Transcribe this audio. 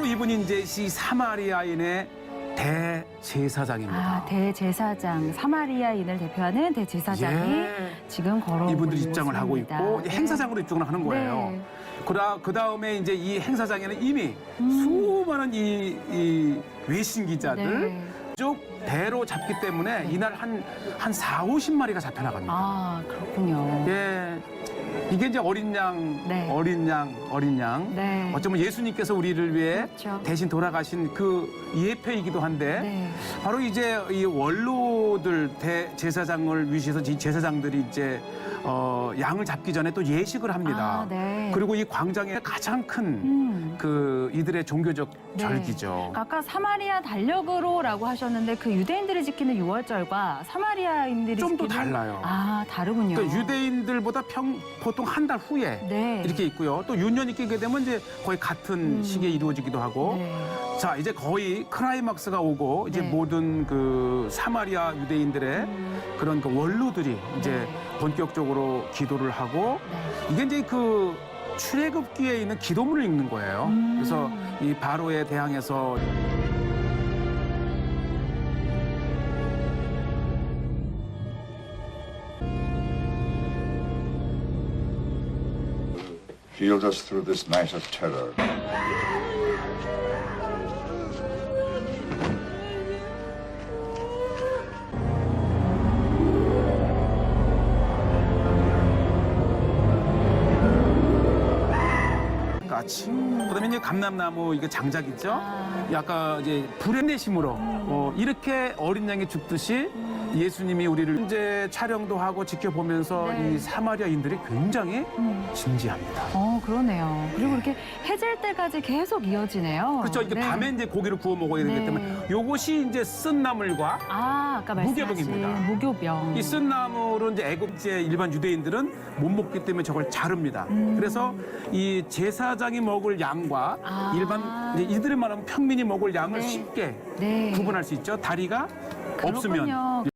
바로 이분이 이제 이 사마리아인의 대제사장입니다. 아, 대제사장 사마리아인을 대표하는 대제사장이 예. 지금 걸어 이분들이 입장을 하고 있고 네. 행사장으로 입장을 하는 거예요. 네. 그다 그 다음에 이제 이 행사장에는 이미 음. 수많은 이, 이 외신 기자들 네. 쭉 배로 잡기 때문에 이날 한, 한 4, 50마리가 잡혀 나갑니다. 아 그렇군요. 예. 이게 이제 어린 양, 네. 어린 양, 어린 양. 네. 어쩌면 예수님께서 우리를 위해 그렇죠. 대신 돌아가신 그 예표이기도 한데 네. 바로 이제 이 원로들 대 제사장을 위시해서 이 제사장들이 이제 어, 양을 잡기 전에 또 예식을 합니다. 아, 네. 그리고 이 광장의 가장 큰 음. 그 이들의 종교적 네. 절기죠. 아까 사마리아 달력으로라고 하셨는데 그 유대인들이 지키는 유월절과 사마리아인들이 좀더 지키는 달라요. 아 다르군요. 그러니까 유대인들보다 평, 보통 한 달 후에 네. 이렇게 있고요. 또 유년이 끼게 되면 이제 거의 같은 음. 시기에 이루어지기도 하고. 네. 자, 이제 거의 크라이막스가 오고 이제 네. 모든 그 사마리아 유대인들의 음, 그런 그 원로들이 이제 네. 본격적으로 기도를 하고 네. 이게 이제 그 출애굽기에 있는 기도문을 읽는 거예요. 음. 그래서 이 바로에 대항해서 Shield us through this night of terror. 까치. 그다음에 이제 감람나무 이게 장작 있죠. 아. 약간 이제 불의 내심으로 어, 이렇게 어린 양이 죽듯이 예수님이 우리를 이제 촬영도 하고 지켜보면서 네. 이 사마리아인들이 굉장히 음. 진지합니다. 어 그러네요. 그리고 이렇게 해질 때까지 계속 이어지네요. 그렇죠. 이게 네. 밤에 이제 고기를 구워 먹어야 되기 네. 때문에 요것이 이제 쓴 나물과 아 아까 말씀하신 무교병입니다. 무교병. 이 쓴 나물은 이제 애국제 일반 유대인들은 못 먹기 때문에 저걸 자릅니다. 그래서 이 제사장이 먹을 양과 음. 아. 일반 이제 이들이 말하면 평민이 먹을 양을 네. 쉽게 네. 구분할 수 있죠. 다리가 없으면 그렇군요.